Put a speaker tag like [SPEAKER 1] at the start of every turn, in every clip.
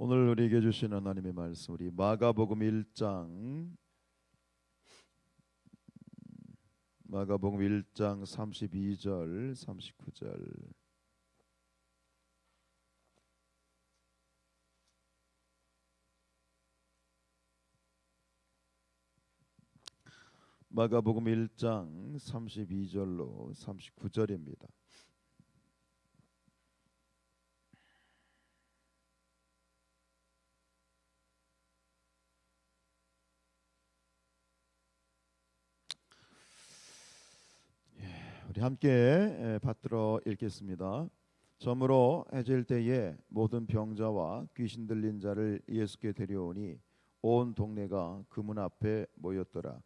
[SPEAKER 1] 오늘 우리에게 주신 하나님의 말씀 우리 마가복음 1장 마가복음 1장 32절 39절 마가복음 1장 32절로 39절입니다. 우리 함께 받들어 읽겠습니다. 점으로 해질 때에 모든 병자와 귀신 들린 자를 예수께 데려오니 온 동네가 그 문 앞에 모였더라.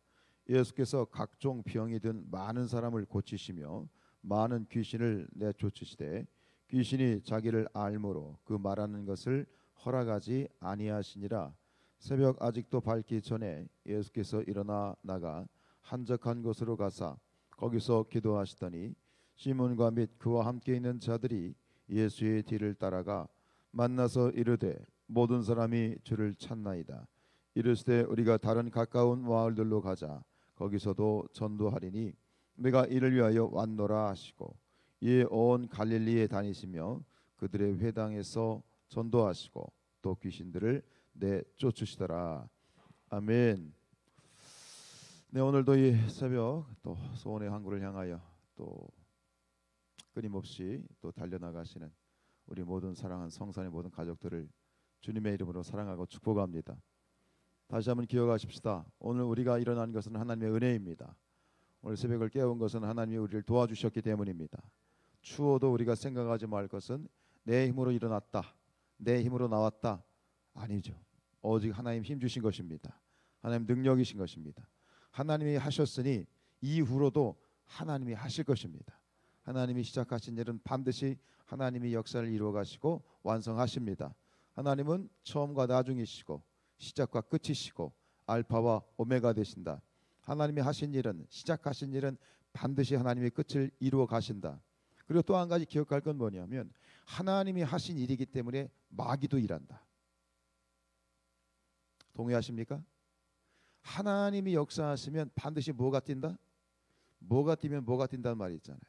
[SPEAKER 1] 예수께서 각종 병이 든 많은 사람을 고치시며 많은 귀신을 내쫓으시되 귀신이 자기를 알므로 그 말하는 것을 허락하지 아니하시니라. 새벽 아직도 밝기 전에 예수께서 일어나 나가 한적한 곳으로 가사 거기서 기도하시더니 시몬과 및 그와 함께 있는 자들이 예수의 뒤를 따라가 만나서 이르되 모든 사람이 주를 찾나이다. 이르시되 우리가 다른 가까운 마을들로 가자. 거기서도 전도하리니 내가 이를 위하여 왔노라 하시고 이에 온 갈릴리에 다니시며 그들의 회당에서 전도하시고 또 귀신들을 내쫓으시더라. 아멘. 네 오늘도 이 새벽 또 소원의 항구를 향하여 또 끊임없이 또 달려나가시는 우리 모든 사랑한 성산의 모든 가족들을 주님의 이름으로 사랑하고 축복합니다. 다시 한번 기억하십시다. 오늘 우리가 일어난 것은 하나님의 은혜입니다. 오늘 새벽을 깨운 것은 하나님이 우리를 도와주셨기 때문입니다. 추워도 우리가 생각하지 말 것은 내 힘으로 일어났다. 내 힘으로 나왔다. 아니죠. 오직 하나님 힘 주신 것입니다. 하나님 능력이신 것입니다. 하나님이 하셨으니 이후로도 하나님이 하실 것입니다. 하나님이 시작하신 일은 반드시 하나님이 역사를 이루어 가시고 완성하십니다. 하나님은 처음과 나중이시고 시작과 끝이시고 알파와 오메가 되신다. 하나님이 하신 일은 시작하신 일은 반드시 하나님의 끝을 이루어 가신다. 그리고 또 한 가지 기억할 건 뭐냐면 하나님이 하신 일이기 때문에 마귀도 일한다. 동의하십니까? 하나님이 역사하시면 반드시 뭐가 뛴다? 뭐가 뛰면 뭐가 뛴다는 말이 있잖아요.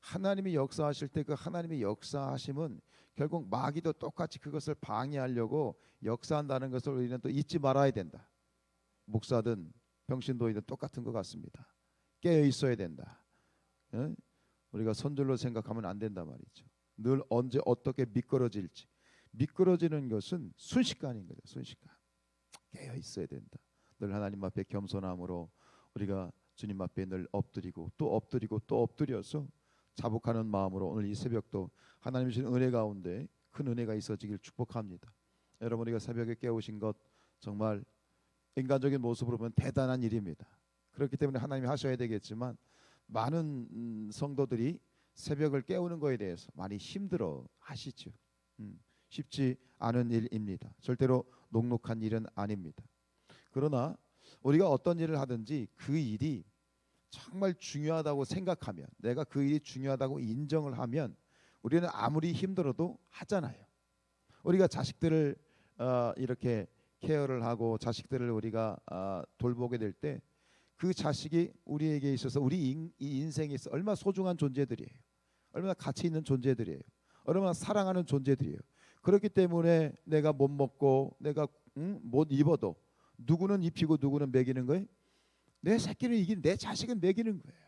[SPEAKER 1] 하나님이 역사하실 때 그 하나님의 역사하심은 결국 마귀도 똑같이 그것을 방해하려고 역사한다는 것을 우리는 또 잊지 말아야 된다. 목사든 병신도이든 똑같은 것 같습니다. 깨어 있어야 된다. 예? 우리가 선줄로 생각하면 안 된다 말이죠. 늘 언제 어떻게 미끄러질지 미끄러지는 것은 순식간인 거죠. 순식간 깨어 있어야 된다. 늘 하나님 앞에 겸손함으로 우리가 주님 앞에 늘 엎드리고 또 엎드리고 또 엎드려서 자복하는 마음으로 오늘 이 새벽도 하나님 주신 은혜 가운데 큰 은혜가 있어지길 축복합니다. 여러분 우리가 새벽에 깨우신 것 정말 인간적인 모습으로 보면 대단한 일입니다. 그렇기 때문에 하나님이 하셔야 되겠지만 많은 음, 성도들이 새벽을 깨우는 것에 대해서 많이 힘들어 하시죠. 음, 쉽지 않은 일입니다. 절대로 녹록한 일은 아닙니다. 그러나 우리가 어떤 일을 하든지 그 일이 정말 중요하다고 생각하면 내가 그 일이 중요하다고 인정을 하면 우리는 아무리 힘들어도 하잖아요. 우리가 자식들을 어, 이렇게 케어를 하고 자식들을 우리가 어, 돌보게 될 때 그 자식이 우리에게 있어서 우리 인, 이 인생에 있어 얼마나 소중한 존재들이에요. 얼마나 가치 있는 존재들이에요. 얼마나 사랑하는 존재들이에요. 그렇기 때문에 내가 못 먹고 내가 응? 못 입어도 누구는 입히고 누구는 먹이는 거예요? 내 새끼는 이기는 내 자식은 먹이는 거예요.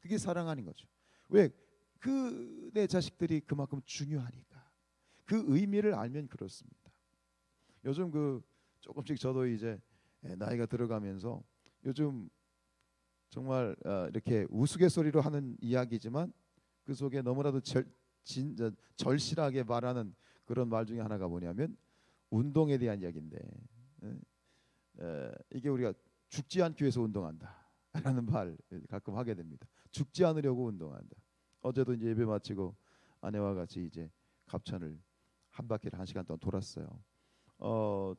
[SPEAKER 1] 그게 사랑 하는 거죠. 왜? 그 내 자식들이 그만큼 중요하니까. 그 의미를 알면 그렇습니다. 요즘 그 조금씩 저도 이제 나이가 들어가면서 요즘 정말 어, 이렇게 우스갯소리로 하는 이야기지만 그 속에 너무나도 절, 진, 절실하게 말하는 그런 말 중에 하나가 뭐냐면 운동에 대한 이야기인데 에, 이게 우리가 죽지 않기 위해서 운동한다라는 말 가끔 하게 됩니다. 죽지 않으려고 운동한다. 어제도 이제 예배 마치고 아내와 같이 이제 갑천을 한 바퀴를 한 시간 동안 돌았어요. 어,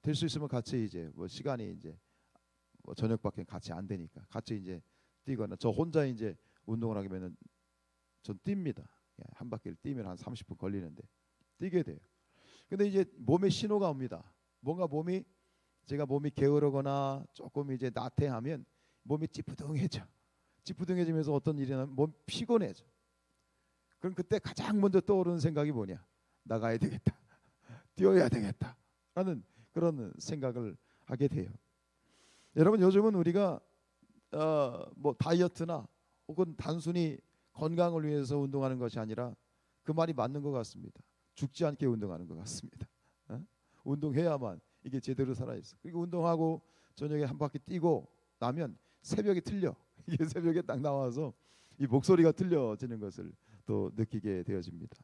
[SPEAKER 1] 될 수 있으면 같이 이제 뭐 시간이 이제 뭐 저녁밖에 같이 안 되니까 같이 이제 뛰거나 저 혼자 이제 운동을 하게 되면 전 뜁니다. 예, 한 바퀴를 뛰면 한 30분 걸리는데 뛰게 돼요. 근데 이제 몸에 신호가 옵니다. 뭔가 몸이 제가 몸이 게으르거나 조금 이제 나태하면 몸이 찌푸둥해져. 찌푸둥해지면서 어떤 일이 나면 몸 피곤해져. 그럼 그때 가장 먼저 떠오르는 생각이 뭐냐? 나가야 되겠다. 뛰어야 되겠다. 라는 그런 생각을 하게 돼요. 여러분 요즘은 우리가 어, 뭐 다이어트나 혹은 단순히 건강을 위해서 운동하는 것이 아니라 그 말이 맞는 것 같습니다. 죽지 않게 운동하는 것 같습니다. 어? 운동해야만 이게 제대로 살아 있어. 그리고 운동하고 저녁에 한 바퀴 뛰고 나면 새벽에 틀려. 이게 새벽에 딱 나와서 이 목소리가 틀려지는 것을 또 느끼게 되어집니다.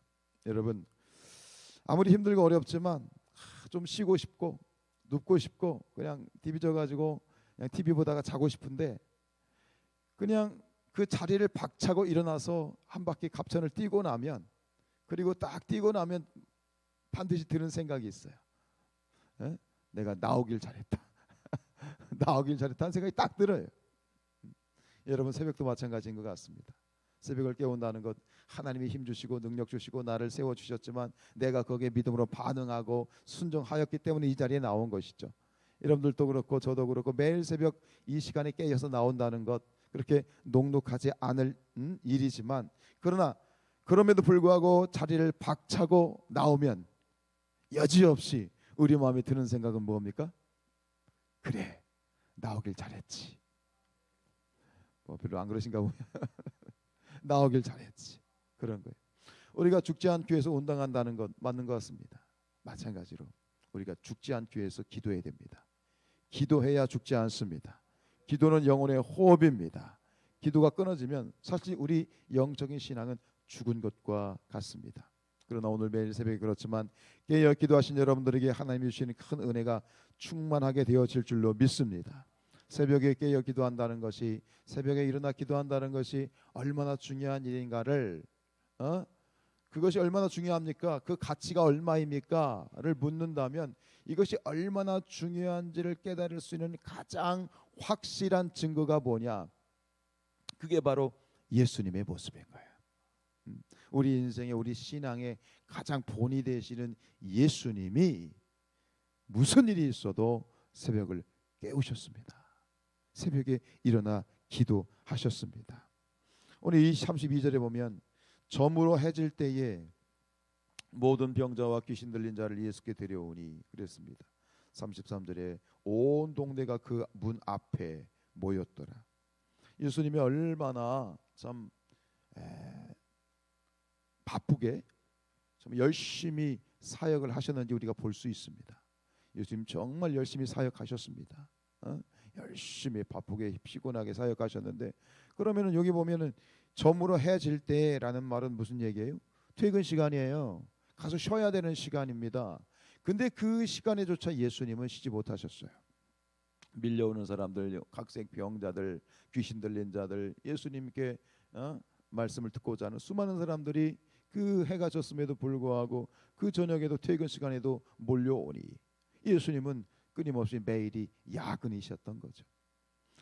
[SPEAKER 1] 여러분 아무리 힘들고 어렵지만 좀 쉬고 싶고 눕고 싶고 그냥 TV 져 가지고 그냥 TV 보다가 자고 싶은데 그냥 그 자리를 박차고 일어나서 한 바퀴 갑천을 뛰고 나면 그리고 딱 뛰고 나면 반드시 드는 생각이 있어요. 에? 내가 나오길 잘했다. 나오길 잘했다는 생각이 딱 들어요. 여러분 새벽도 마찬가지인 것 같습니다. 새벽을 깨운다는 것 하나님이 힘 주시고 능력 주시고 나를 세워 주셨지만 내가 거기에 믿음으로 반응하고 순종하였기 때문에 이 자리에 나온 것이죠. 여러분들도 그렇고 저도 그렇고 매일 새벽 이 시간에 깨어서 나온다는 것 그렇게 녹록하지 않을 음, 일이지만 그러나 그럼에도 불구하고 자리를 박차고 나오면 여지없이 우리 마음에 드는 생각은 뭡니까? 그래 나오길 잘했지. 뭐 별로 안 그러신가 보면 나오길 잘했지. 그런 거예요. 우리가 죽지 않기 위해서 운동한다는 것 맞는 것 같습니다. 마찬가지로 우리가 죽지 않기 위해서 기도해야 됩니다. 기도해야 죽지 않습니다. 기도는 영혼의 호흡입니다. 기도가 끊어지면 사실 우리 영적인 신앙은 죽은 것과 같습니다. 그러나 오늘 매일 새벽에 그렇지만 깨어 기도하신 여러분들에게 하나님이 주시는 큰 은혜가 충만하게 되어질 줄로 믿습니다. 새벽에 깨어 기도한다는 것이 새벽에 일어나 기도한다는 것이 얼마나 중요한 일인가를 어? 그것이 얼마나 중요합니까? 그 가치가 얼마입니까?를 묻는다면 이것이 얼마나 중요한지를 깨달을 수 있는 가장 확실한 증거가 뭐냐? 그게 바로 예수님의 모습인 거예요. 음, 우리 인생의 우리 신앙의 가장 본이 되시는 예수님이 무슨 일이 있어도 새벽을 깨우셨습니다. 새벽에 일어나 기도하셨습니다. 오늘 이 32절에 보면 점으로 해질 때에 모든 병자와 귀신 들린 자를 예수께 데려오니 그랬습니다. 33절에 온 동네가 그 문 앞에 모였더라. 예수님이 얼마나 참 에, 바쁘게 좀 열심히 사역을 하셨는지 우리가 볼 수 있습니다. 예수님 정말 열심히 사역하셨습니다. 어? 열심히 바쁘게 피곤하게 사역하셨는데 그러면은 여기 보면은 점으로 해질 때라는 말은 무슨 얘기예요? 퇴근 시간이에요. 가서 쉬어야 되는 시간입니다. 근데 그 시간에조차 예수님은 쉬지 못하셨어요. 밀려오는 사람들, 각색 병자들, 귀신 들린 자들, 예수님께 어? 말씀을 듣고자 하는 수많은 사람들이 그 해가 졌음에도 불구하고 그 저녁에도 퇴근 시간에도 몰려오니 예수님은 끊임없이 매일이 야근이셨던 거죠.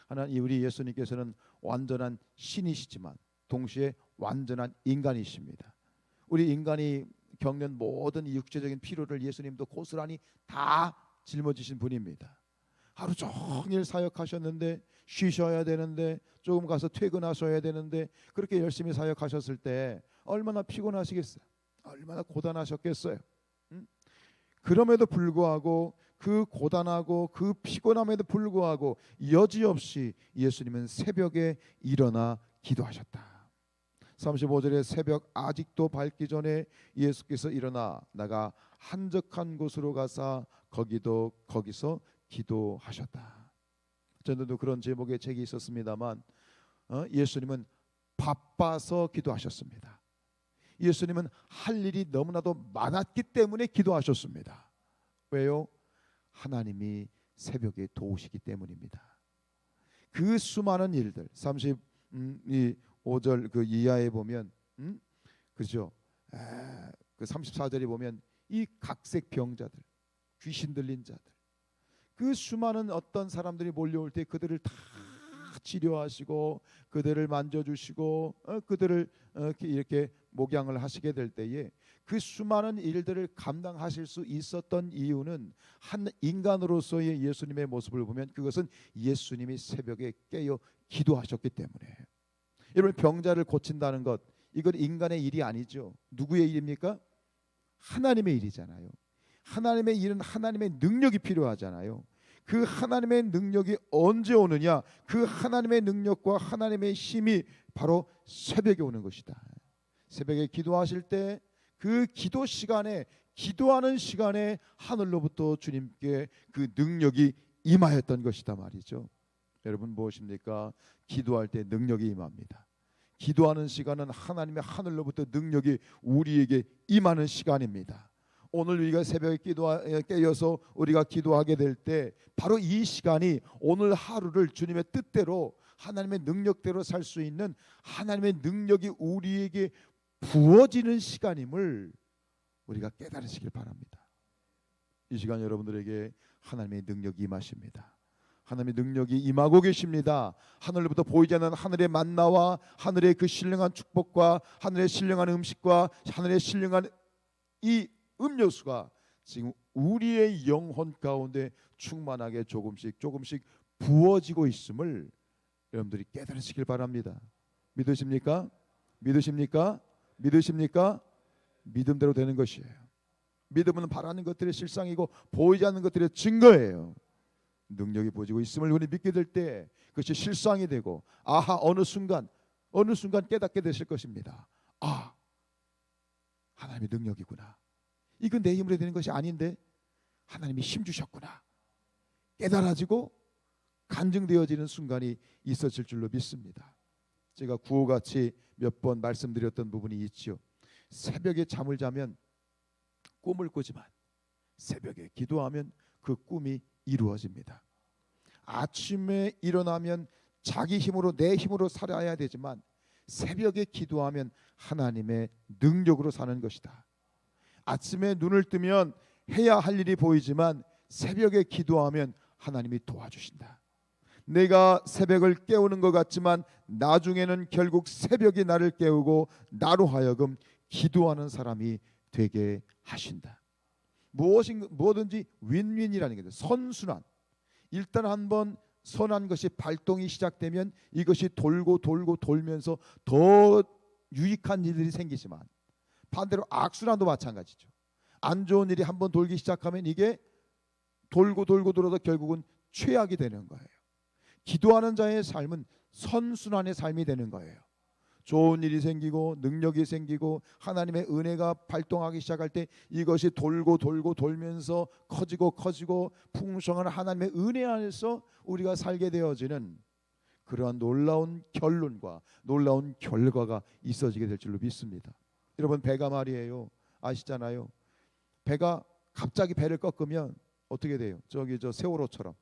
[SPEAKER 1] 하나님 우리 예수님께서는 완전한 신이시지만 동시에 완전한 인간이십니다. 우리 인간이 겪는 모든 육체적인 피로를 예수님도 고스란히 다 짊어지신 분입니다. 하루 종일 사역하셨는데 쉬셔야 되는데 조금 가서 퇴근하셔야 되는데 그렇게 열심히 사역하셨을 때 얼마나 피곤하시겠어요? 얼마나 고단하셨겠어요? 음? 그럼에도 불구하고 그 고단하고 그 피곤함에도 불구하고 여지없이 예수님은 새벽에 일어나 기도하셨다. 35절에 새벽 아직도 밝기 전에 예수께서 일어나 나가 한적한 곳으로 가사 거기도 거기서 기도하셨다. 전에도 그런 제목의 책이 있었습니다만 어? 예수님은 바빠서 기도하셨습니다. 예수님은 할 일이 너무나도 많았기 때문에 기도하셨습니다. 왜요? 하나님이 새벽에 도우시기 때문입니다. 그 수많은 일들 35절 음, 그 이하에 보면 음? 그죠? 아, 그 34절에 보면 이 각색 병자들, 귀신 들린 자들, 그 수많은 어떤 사람들이 몰려올 때 그들을 다 치료하시고 그들을 만져주시고 어, 그들을 어, 이렇게 목양을 하시게 될 때에 그 수많은 일들을 감당하실 수 있었던 이유는 한 인간으로서의 예수님의 모습을 보면 그것은 예수님이 새벽에 깨어 기도하셨기 때문에 여러분 병자를 고친다는 것 이건 인간의 일이 아니죠. 누구의 일입니까? 하나님의 일이잖아요. 하나님의 일은 하나님의 능력이 필요하잖아요. 그 하나님의 능력이 언제 오느냐? 그 하나님의 능력과 하나님의 힘이 바로 새벽에 오는 것이다. 새벽에 기도하실 때 그 기도 시간에 기도하는 시간에 하늘로부터 주님께 그 능력이 임하였던 것이다 말이죠. 여러분 무엇입니까? 기도할 때 능력이 임합니다. 기도하는 시간은 하나님의 하늘로부터 능력이 우리에게 임하는 시간입니다. 오늘 우리가 새벽에 기도 깨어서 우리가 기도하게 될 때 바로 이 시간이 오늘 하루를 주님의 뜻대로 하나님의 능력대로 살 수 있는 하나님의 능력이 우리에게 부어지는 시간임을 우리가 깨달으시길 바랍니다. 이 시간 여러분들에게 하나님의 능력이 임하십니다. 하나님의 능력이 임하고 계십니다. 하늘로부터 보이지 않는 하늘의 만나와 하늘의 그 신령한 축복과 하늘의 신령한 음식과 하늘의 신령한 이 음료수가 지금 우리의 영혼 가운데 충만하게 조금씩 조금씩 부어지고 있음을 여러분들이 깨달으시길 바랍니다. 믿으십니까? 믿으십니까? 믿으십니까? 믿음대로 되는 것이에요. 믿음은 바라는 것들의 실상이고 보이지 않는 것들의 증거예요. 능력이 보지고 있음을 우리 믿게 될 때 그것이 실상이 되고 아하 어느 순간 어느 순간 깨닫게 되실 것입니다. 아 하나님의 능력이구나. 이건 내 힘으로 되는 것이 아닌데 하나님이 힘 주셨구나. 깨달아지고 간증되어지는 순간이 있어질 줄로 믿습니다. 제가 구호같이 몇 번 말씀드렸던 부분이 있지요. 새벽에 잠을 자면 꿈을 꾸지만 새벽에 기도하면 그 꿈이 이루어집니다. 아침에 일어나면 자기 힘으로 내 힘으로 살아야 되지만 새벽에 기도하면 하나님의 능력으로 사는 것이다. 아침에 눈을 뜨면 해야 할 일이 보이지만 새벽에 기도하면 하나님이 도와주신다. 내가 새벽을 깨우는 것 같지만 나중에는 결국 새벽이 나를 깨우고 나로 하여금 기도하는 사람이 되게 하신다. 무엇인 뭐든지 윈윈이라는 거죠. 선순환. 일단 한번 선한 것이 발동이 시작되면 이것이 돌고 돌고 돌면서 더 유익한 일들이 생기지만 반대로 악순환도 마찬가지죠. 안 좋은 일이 한번 돌기 시작하면 이게 돌고 돌고 돌아서 결국은 최악이 되는 거예요. 기도하는 자의 삶은 선순환의 삶이 되는 거예요. 좋은 일이 생기고 능력이 생기고 하나님의 은혜가 발동하기 시작할 때 이것이 돌고 돌고 돌면서 커지고 커지고 풍성한 하나님의 은혜 안에서 우리가 살게 되어지는 그러한 놀라운 결론과 놀라운 결과가 있어지게 될 줄로 믿습니다. 여러분 배가 말이에요. 아시잖아요. 배가 갑자기 배를 꺾으면 어떻게 돼요? 저기 저 세월호처럼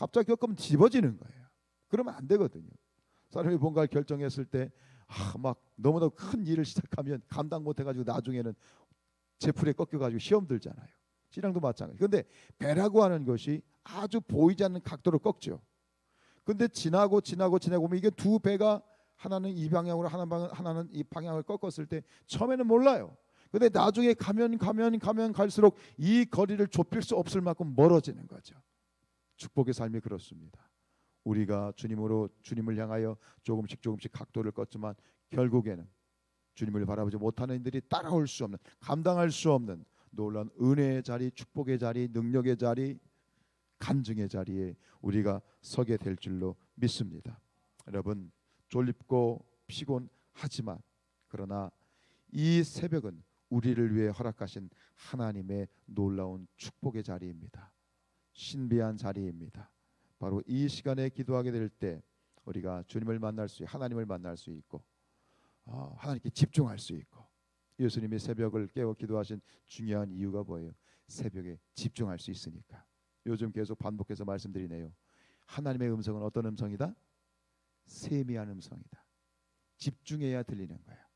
[SPEAKER 1] 갑자기 꺾으면 집어지는 거예요. 그러면 안 되거든요. 사람이 뭔가를 결정했을 때 아, 막 너무나 큰 일을 시작하면 감당 못 해가지고 나중에는 제풀에 꺾여가지고 시험 들잖아요. 신앙도 마찬가지. 근데 배라고 하는 것이 아주 보이지 않는 각도로 꺾죠. 근데 지나고 지나고 지나고 보면 이게 두 배가 하나는 이 방향으로 하나는 이 방향을 꺾었을 때 처음에는 몰라요. 근데 나중에 가면 가면 가면 갈수록 이 거리를 좁힐 수 없을 만큼 멀어지는 거죠. 축복의 삶이 그렇습니다. 우리가 주님으로 주님을 향하여 조금씩 조금씩 각도를 껐지만 결국에는 주님을 바라보지 못하는 이들이 따라올 수 없는 감당할 수 없는 놀라운 은혜의 자리, 축복의 자리, 능력의 자리, 간증의 자리에 우리가 서게 될 줄로 믿습니다. 여러분 졸립고 피곤하지만 그러나 이 새벽은 우리를 위해 허락하신 하나님의 놀라운 축복의 자리입니다. 신비한 자리입니다. 바로 이 시간에 기도하게 될 때 우리가 주님을 만날 수, 하나님을 만날 수 있고 어, 하나님께 집중할 수 있고 예수님이 새벽을 깨워 기도하신 중요한 이유가 뭐예요? 새벽에 집중할 수 있으니까. 요즘 계속 반복해서 말씀드리네요. 하나님의 음성은 어떤 음성이다? 세미한 음성이다. 집중해야 들리는 거야.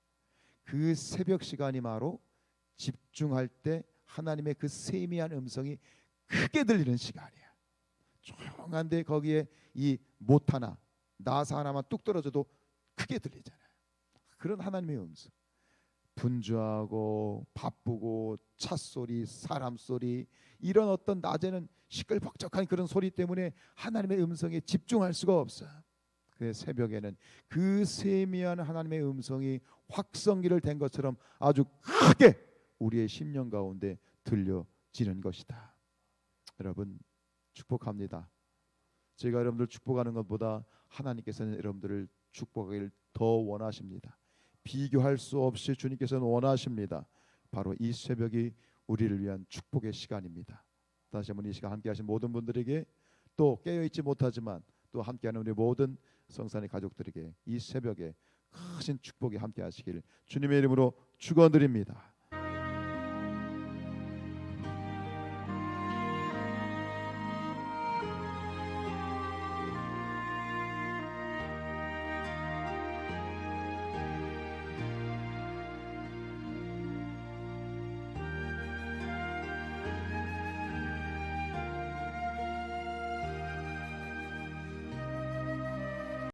[SPEAKER 1] 그 새벽 시간이 바로 집중할 때 하나님의 그 세미한 음성이 크게 들리는 시간이야. 조용한데 거기에 이 못 하나 나사 하나만 뚝 떨어져도 크게 들리잖아요. 그런 하나님의 음성. 분주하고 바쁘고 차 소리, 사람 소리 이런 어떤 낮에는 시끌벅적한 그런 소리 때문에 하나님의 음성에 집중할 수가 없어요. 그 새벽에는 그 세미한 하나님의 음성이 확성기를 댄 것처럼 아주 크게 우리의 심령 가운데 들려지는 것이다. 여러분 축복합니다. 제가 여러분들 축복하는 것보다 하나님께서는 여러분들을 축복하기를 더 원하십니다. 비교할 수 없이 주님께서는 원하십니다. 바로 이 새벽이 우리를 위한 축복의 시간입니다. 다시 한번 이 시간 함께 하신 모든 분들에게 또 깨어 있지 못하지만 또 함께하는 우리 모든 성산의 가족들에게 이 새벽에 크신 축복이 함께 하시길 주님의 이름으로 축원드립니다.